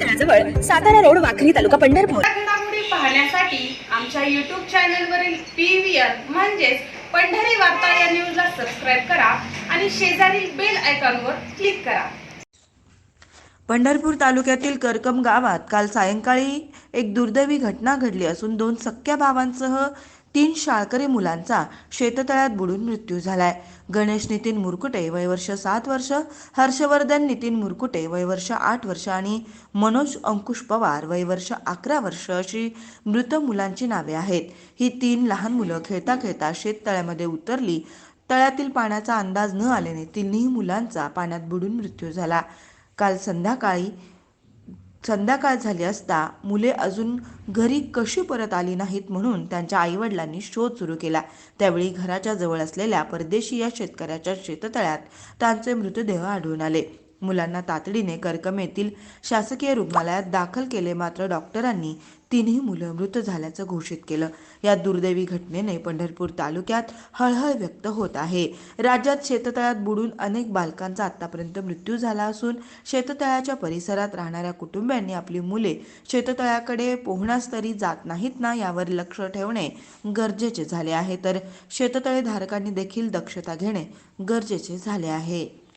तळाजवळ Satara road Wakhari तालुका पंढरपूर. पाहण्यासाठी आमच्या YouTube चॅनलवरील पी व्ही आर म्हणजेच पंढरी वार्ता या न्यूजला सबस्क्राईब करा आणि शेजारील बेल आयकॉनवर क्लिक करा. पंढरपूर तालुक्यातील करकम गावात काल सायंकाळी एक दुर्दैवी घटना घडली असून दोन सख्या भावांसह तीन शाळकरी मुलांचा शेततळ्यात बुडून मृत्यू झालाय. गणेश नितीन मुरकुटे वय वर्ष सात वर्ष हर्षवर्धन नितीन मुरकुटे वय वर्ष आठ वर्ष आणि मनोज अंकुश पवार वय वर्ष अकरा वर्ष अशी मृत मुलांची नावे आहेत. ही तीन लहान मुलं खेळता खेळता शेततळ्यामध्ये उतरली. तळ्यातील पाण्याचा अंदाज न आल्याने तिन्ही मुलांचा पाण्यात बुडून मृत्यू झाला. काल संध्याकाळी संध्याकाळ झाली असता मुले अजून घरी कशी परत आली नाहीत म्हणून त्यांच्या आईवडिलांनी शोध सुरू केला. त्यावेळी घराच्या जवळ असलेल्या परदेशी या शेतकऱ्याच्या शेततळ्यात त्यांचे मृतदेह आढळून आले. मुलांना तातडीने करकम येथील शासकीय रुग्णालयात दाखल केले मात्र डॉक्टरांनी तिन्ही मुलं मृत झाल्याचं घोषित केलं. या दुर्दैवी घटनेने पंढरपूर तालुक्यात हळहळ व्यक्त होत आहे. राज्यात शेततळ्यात बुडून अनेक बालकांचा आतापर्यंत मृत्यू झाला असून शेततळ्याच्या परिसरात राहणाऱ्या कुटुंबियांनी आपली मुले शेततळ्याकडे पोहण्यास तरी जात नाहीत ना यावर लक्ष ठेवणे गरजेचे झाले आहे. तर शेततळे धारकांनी देखील दक्षता घेणे गरजेचे झाले आहे.